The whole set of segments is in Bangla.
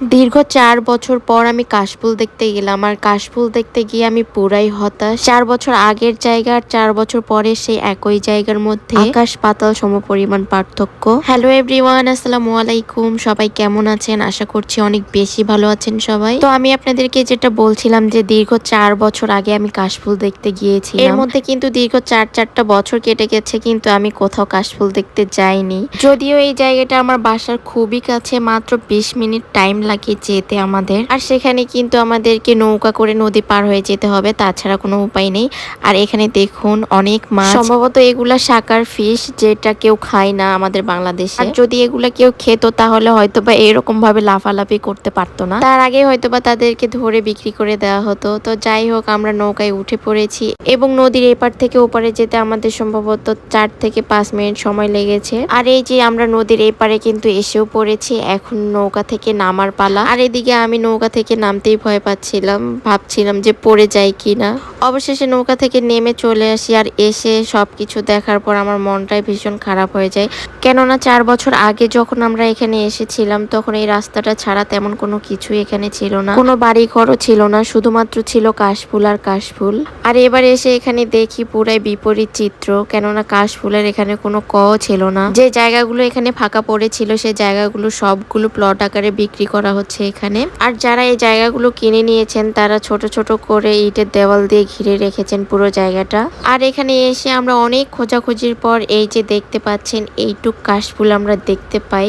দীর্ঘ চার বছর পর আমি কাশফুল দেখতে গেলাম আর কাশফুল দেখতে গিয়ে আমি পুরাই হতাশ। চার বছর আগের জায়গা আর চার বছর পরে সেই একই জায়গার মধ্যে আকাশ পাতাল সম পরিমাণ পার্থক্য। হ্যালো এভরিওয়ান আসসালামু আলাইকুম। সবাই কেমন আছেন? আশা করছি অনেক বেশি ভালো আছেন সবাই। তো আমি আপনাদেরকে যেটা বলছিলাম যে দীর্ঘ চার বছর আগে আমি কাশফুল দেখতে গিয়েছি এর মধ্যে কিন্তু দীর্ঘ চার চারটা বছর কেটে গেছে, কিন্তু আমি কোথাও কাশফুল দেখতে যাইনি। যদিও এই জায়গাটা আমার বাসার খুবই কাছে, মাত্র বিশ মিনিট টাইম লাগে যেতে আমাদের? আর সেখানে কিন্তু আমাদেরকে নৌকা করে নদী পার হয়ে যেতে হবে, তাছাড়া কোনো উপায় নেই। আর এখানে দেখুন অনেক মাছ। সম্ভবত এগুলা শাকার ফিশ যেটা কেউ খায় না আমাদের বাংলাদেশে। যদি এগুলা কেউ খেত, তাহলে হয়তো বা এরকম ভাবে লাফালাফি করতে পারতো না। তার আগে হয়তো বা তাদেরকে ধরে বিক্রি করে দেওয়া হতো। তো যাই হোক, আমরা নৌকায় উঠে পড়েছি এবং নদীর এপার থেকে ওপারে যেতে আমাদের সম্ভবত চার থেকে পাঁচ মিনিট সময় লেগেছে। আর এই যে আমরা নদীর এপারে কিন্তু এসেও পড়েছি, এখন নৌকা থেকে নামার পালা। আর এদিকে আমি নৌকা থেকে নামতেই ভয় পাচ্ছিলাম, ভাবছিলাম যে পড়ে যাই কিনা। অবশেষে নৌকা থেকে নেমে চলে আসি আর এসে সবকিছু দেখার পর আমার মনটাই ভীষণ খারাপ হয়ে যায়। কেননা চার বছর আগে যখন আমরা এখানে এসেছিলাম, তখন এই রাস্তাটা ছাড়া তেমন কোনো কিছুই এখানে ছিল না। কোনো বাড়ি ঘরও ছিল না, শুধুমাত্র ছিল কাশফুল আর কাশফুল। আর এবার এসে এখানে দেখি পুরাই বিপরীত চিত্র, কেননা কাশফুলের এখানে কোনো ক ছিল না। যে জায়গাগুলো এখানে ফাঁকা পড়েছিল সেই জায়গাগুলো সবগুলো প্লট আকারে বিক্রি করা হচ্ছে এখানে। আর যারা এই জায়গাগুলো কিনে নিয়েছেন, তারা ছোট ছোট করে ইটের দেওয়াল দিয়ে ঘিরে রেখেছেন পুরো জায়গাটা। আর এখানে এসে আমরা অনেক খোঁজাখুঁজির পর এই যে দেখতে পাচ্ছেন, এইটুক কাশফুল আমরা দেখতে পাই।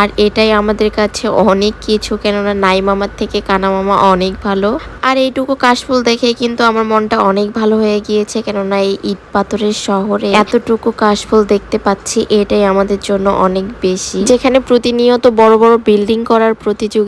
আর এটাই আমাদের কাছে অনেক কিছু, কেননা নাই মামার থেকে কানা মামা অনেক ভালো। আর এইটুকু কাশফুল দেখে কিন্তু আমার মনটা অনেক ভালো হয়ে গিয়েছে, কেননা এই ইট পাথরের শহরে এতটুকু কাশফুল দেখতে পাচ্ছি, এটাই আমাদের জন্য অনেক বেশি। যেখানে প্রতিনিয়ত বড় বড় বিল্ডিং করার প্রতিযোগিতা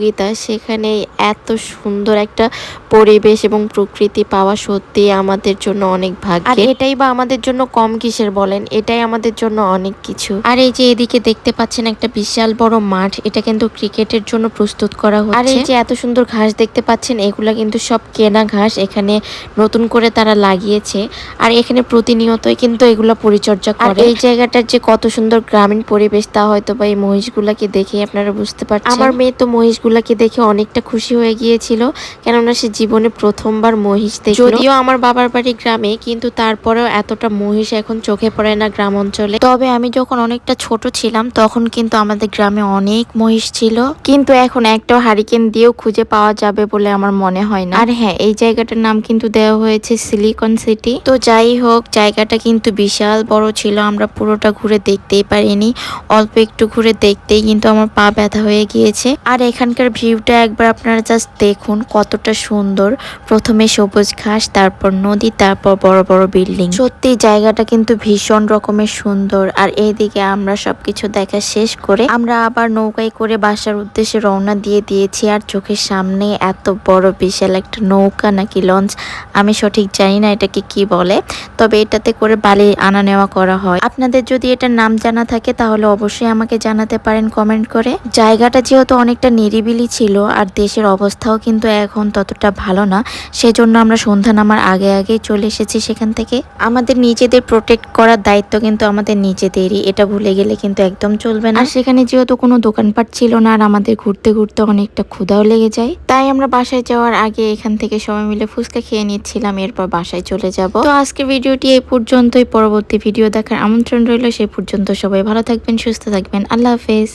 সেখানে এত সুন্দর একটা পরিবেশ এবং প্রকৃতি পাওয়া সত্যি আমাদের জন্য অনেক ভাগ্য আর এটাই বা আমাদের জন্য কম কিসের বলেন? এটাই আমাদের জন্য অনেক কিছু। আর এই যে এদিকে দেখতে পাচ্ছেন একটা বিশাল বড় মাঠ এটা কিন্তু ক্রিকেটের জন্য প্রস্তুত করা হচ্ছে। আর এই যে এত সুন্দর ঘাস দেখতে পাচ্ছেন এগুলা কিন্তু সব কেনা ঘাস এখানে নতুন করে তারা লাগিয়েছে। আর এখানে প্রতিনিয়তই কিন্তু এগুলা পরিচর্যা করে। এই জায়গাটার যে কত সুন্দর গ্রামীণ পরিবেশ তা হয়তো বা এই মহিষগুলাকে দেখে আপনারা বুঝতে পারছেন। আমার মেয়ে তো মহিষগুলাকে দেখে অনেকটা খুশি হয়ে গিয়েছিল, কেননা সে জীবনে প্রথমবার মহিষ দেখল। যদিও আমার বাবার বাড়ি গ্রামে, কিন্তু তারপরেও এতটা মহিষ এখন চোখে পড়ে না গ্রাম অঞ্চলে। তবে আমি যখন অনেকটা ছোট ছিলাম, তখন কিন্তু আমাদের গ্রামে অনেক মহিষ ছিল। কিন্তু এখন একটাও হারিকেন দিয়েও খুঁজে পাওয়া যাবে বলে আমার মনে হয় না। আর হ্যাঁ এই জায়গাটার নাম কিন্তু দেওয়া হয়েছে সিলিকন সিটি। তো যাই হোক, জায়গাটা কিন্তু বিশাল বড় ছিল, আমরা পুরোটা ঘুরে দেখতেই পারিনি। অল্প একটু ঘুরে দেখতেই কিন্তু আমার পা ব্যথা হয়ে গিয়েছে। আর এখানকার ভিউটা একবার আপনারা জাস্ট দেখুন কতটা সুন্দর। প্রথমে সবুজ ঘাস, তারপর নদী, তারপর বড় বড় বিল্ডিং। সত্যি জায়গাটা কিন্তু ভীষণ রকমের সুন্দর। আর এইদিকে আমরা সবকিছু দেখা শেষ করে আমরা আবার নৌকায় করে বাসার উদ্দেশ্যে রওনা দিয়ে দিয়েছি। আর চোখের সামনে এত বড় বিশাল একটা নৌকা নাকি লঞ্চ, আমি সঠিক জানি না এটাকে কি বলে। তবে এটাতে করে বালি আনা নেওয়া করা হয়। আপনাদের যদি এটার নাম জানা থাকে তাহলে অবশ্যই আমাকে জানাতে পারেন কমেন্ট করে। জায়গাটা যেহেতু অনেকটা নিরিবিলি ছিল আর দেশের অবস্থাও কিন্তু এখন ততটা ভালো না। সেজন্য আমরা সন্ধ্যা নামার আগে আগেই চলে এসেছি সেখান থেকে। আমাদের নিজেদের প্রোটেক্ট করার দায়িত্ব কিন্তু আমাদের নিজেদেরই। এটা ভুলে গেলে কিন্তু একদম চলবে না। আর সেখানে যেহেতু কোনো দোকানপাট ছিল না আর আমাদের ঘুরতে ঘুরতে অনেকটা ক্ষুধাও লেগে যায়, তাই আমরা বাসায় যাওয়ার আগে এখান থেকে সবাই মিলে ফুচকা খেয়ে নিচ্ছিলাম, এরপর বাসায় চলে যাব। তো আজকে ভিডিওটি এই পর্যন্তই। পরবর্তী ভিডিও দেখার আমন্ত্রণ রইল। সেই পর্যন্ত সবাই ভালো থাকবেন, সুস্থ থাকবেন। আল্লাহ হাফেজ।